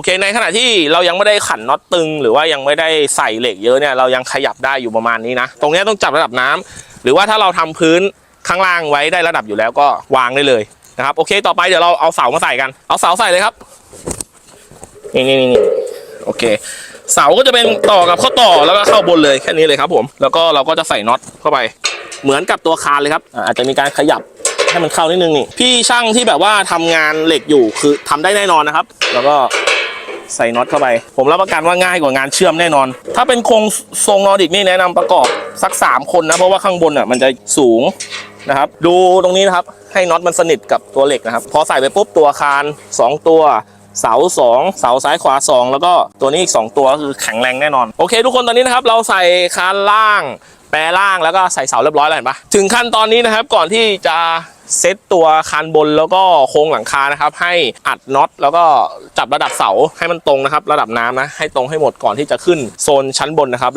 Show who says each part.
Speaker 1: โอเคในขณะที่เรายังไม่ได้ขันน็อตตึง หรือว่ายังไม่ได้ใส่เหล็กเยอะเนี่ยเรายังขยับได้อยู่ประมาณนี้นะ ตรงเนี้ยต้องจับระดับน้ำหรือว่าถ้าเราทำพื้นข้างล่างไว้ได้ระดับอยู่แล้วก็วางได้เลยนะครับโอเคต่อไปเดี๋ยวเราเอาเสามาใส่กัน เอาเสาใส่เลยครับนี่นี่นี่โอเค เสาก็จะเป็นต่อกับข้อต่อแล้วก็เข้าบนเลยแค่นี้เลยครับ ผม แล้วก็เราก็จะใส่น็อตเข้าไป เหมือนกับตัวคานเลยครับอาอาจจะมีการขยับให้มันเข้านิดนึงนี่พี่ช่างที่แบบว่าทำงานเหล็กอยู่คือทำได้แน่นอนนะครับ แล้วก็ ใส่น็อตเข้าไป ผมรับประกันว่าง่ายกว่างานเชื่อมแน่นอน ถ้าเป็นโครงทรงนอร์ดิกนี่แนะนำประกอบสัก 3 คนนะ เพราะว่าข้างบนอะมันจะสูงนะครับ ดูตรงนี้นะครับ ให้น็อตมันสนิทกับตัวเหล็กนะครับ พอใส่ไปปุ๊บตัวคาน 2 ตัว เสาสองเสาซ้ายขวาสองแล้วก็ตัวนี้อีก 2 ตัวก็คือแข็งแรงแน่นอน โอเค ทุกคนตอนนี้นะครับเราใส่คานล่าง แปรล่างแล้วก็ใส่เสาเรียบร้อยแล้วเห็นปะถึงขั้นตอนนี้นะครับก่อนที่จะเซตตัวคานบนแล้วก็โครงหลังคานะครับ ให้อัดน็อตแล้วก็จับระดับเสาให้มันตรงนะครับ ระดับน้ำนะให้ตรงให้หมดก่อนที่จะขึ้นโซนชั้นบนนะครับ